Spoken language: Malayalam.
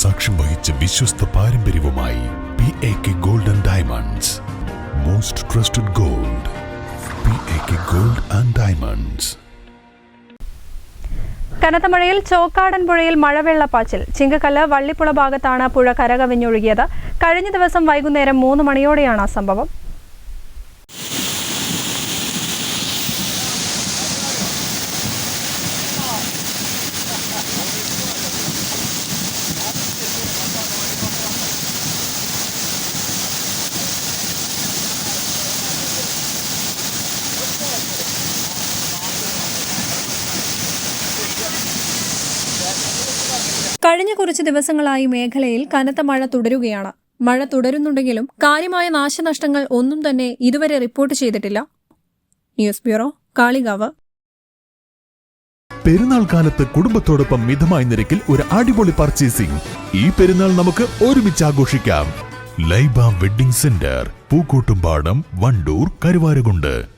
സാക്ഷ്യം വഹിച്ച വിശ്വസ്ത പാരമ്പര്യവുമായി P A K gold and diamonds most trusted gold P A K gold and diamonds കനത്ത മഴയിൽ ചോക്കാടൻ പുഴയിൽ മഴവെള്ളപ്പാച്ചിൽ. ചിങ്കക്കല്ല് വള്ളിപ്പുള ഭാഗത്താണ് പുഴ കരകവിഞ്ഞൊഴുകിയത്. കഴിഞ്ഞ ദിവസം വൈകുന്നേരം മൂന്ന് മണിയോടെയാണ് സംഭവം. കഴിഞ്ഞ കുറച്ച് ദിവസങ്ങളായി മേഖലയിൽ കനത്ത മഴ തുടരുകയാണ്. മഴ തുടരുന്നുണ്ടെങ്കിലും കാര്യമായ നാശനഷ്ടങ്ങൾ ഒന്നും തന്നെ ഇതുവരെ റിപ്പോർട്ട് ചെയ്തിട്ടില്ല. News bureau Kalikavu. പെരുന്നാൾ കാലത്ത് കുടുംബത്തോടൊപ്പം മിതമായ നിരക്കിൽ ഒരു അടിപൊളി പർച്ചേസിംഗ് ഈ പെരുന്നാൾ നമുക്ക് ഒരുമിച്ച് ആഘോഷിക്കാം. Laiba wedding centre Pookkottumpadam Vandoor Karuvarakundu.